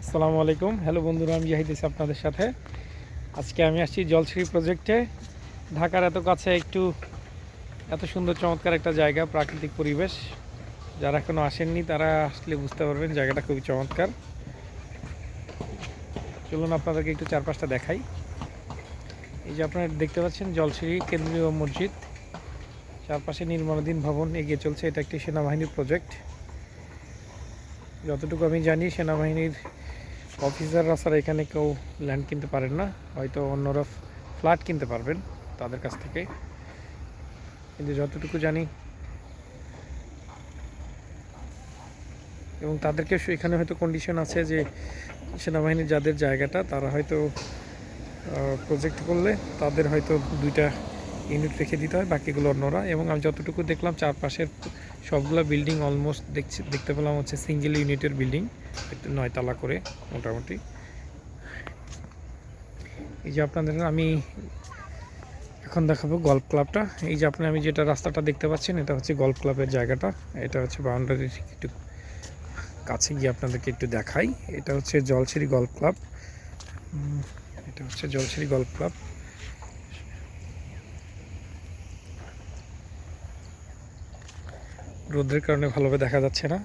আসসালামু আলাইকুম। হ্যালো বন্ধুরা, আমি জাহিদ ইসা আপনাদের সাথে। আজকে আমি আসছি জলশ্রী প্রজেক্টে ঢাকার এত কাছে একটু এত সুন্দর চমৎকার একটা জায়গা, প্রাকৃতিক পরিবেশ। যারা এখনও আসেননি, তারা আসলে বুঝতে পারবেন জায়গাটা খুবই চমৎকার। চলুন আপনাদেরকে একটু চারপাশটা দেখাই। এই যে আপনারা দেখতে পাচ্ছেন জলশ্রী কেন্দ্রীয় মসজিদ। চারপাশে নির্মাণাধীন ভবন এগিয়ে চলছে। এটা একটি সেনাবাহিনীর প্রজেক্ট যতটুকু আমি জানি, সেনাবাহিনীর অফিসাররা ছাড়া এখানে কেউ ল্যান্ড কিনতে পারেন না। হয়তো অন্যরা ফ্ল্যাট কিনতে পারবেন তাদের কাছ থেকে। কিন্তু যতটুকু জানি। এবং তাদেরকে এখানে হয়তো কন্ডিশন আছে যে সেনাবাহিনীর যাদের জায়গাটা, তারা হয়তো প্রজেক্ট করলে তাদের হয়তো দুইটা ইউনিট রেখে দিতে হয়, বাকিগুলো অন্যরা। এবং আমি যতটুকু দেখলাম, চারপাশের সবগুলো বিল্ডিং অলমোস্ট দেখছি, দেখতে পেলাম হচ্ছে সিঙ্গেল ইউনিটের বিল্ডিং নয় তালা করে মোটামুটি। এই যে আপনাদের, আমি এখন দেখাবো গল্ফ ক্লাবটা এই যে আপনি, আমি যেটা রাস্তাটা দেখতে পাচ্ছেন, এটা হচ্ছে গল্ফ ক্লাবের জায়গাটা। এটা হচ্ছে বাউন্ডারির একটু কাছে গিয়ে আপনাদেরকে একটু দেখাই। এটা হচ্ছে জলছিরি গল্ফ ক্লাব এটা হচ্ছে জলছিরি গল্ফ ক্লাব রোদ্রের কারণে ভালোভাবে দেখা যাচ্ছে না।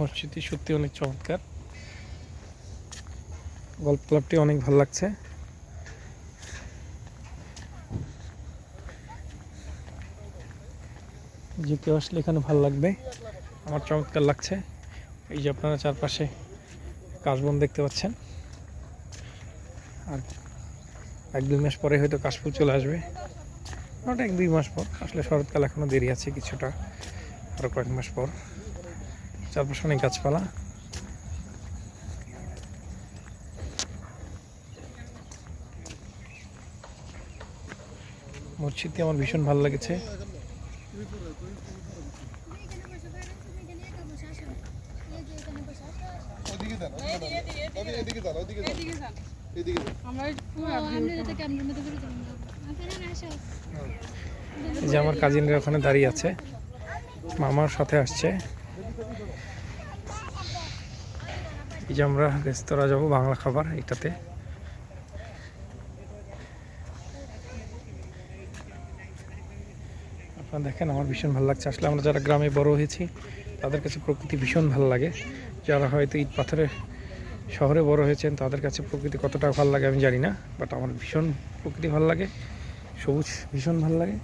মসজিদটি সত্যি অনেক চমৎকার। গল্ফ ক্লাবটি অনেক ভালো লাগছে। যে কেউ আসলে এখানে ভালো লাগবে। আমার চমৎকার লাগছে। এই যে আপনারা চারপাশে কাশবন দেখতে পাচ্ছেন। আর এক দুই মাস পরে হয়তো কাশফুল চলে আসবে। ওটা এক দুই মাস পর আসলে শরৎকাল এখনও দেরি আছে কিছুটা আরও কয়েক মাস পর। চারপাশে অনেক গাছপালা। মসজিদটি আমার ভীষণ ভালো লেগেছে। ওদিকে যান ওদিকে ওদিকে যে আমার কাজিনরা ওখানে দাঁড়িয়ে আছে। মামার সাথে আসছে। এই যে আমরা রেস্তোরাঁ যাব বাংলা খাবার এটাতে আপনারা দেখেন আমার ভীষণ ভালো লাগছে। আসলে আমরা যারা গ্রামে বড় হয়েছি তাদের কাছে প্রকৃতি ভীষণ ভালো লাগে। যারা হয়তো ইট পাথরে শহরে বড় হয়েছেন, তাদের কাছে প্রকৃতি কতটা ভালো লাগে আমি জানি না বাট আমার ভীষণ প্রকৃতি ভালো লাগে, সবুজ ভীষণ ভালো লাগে।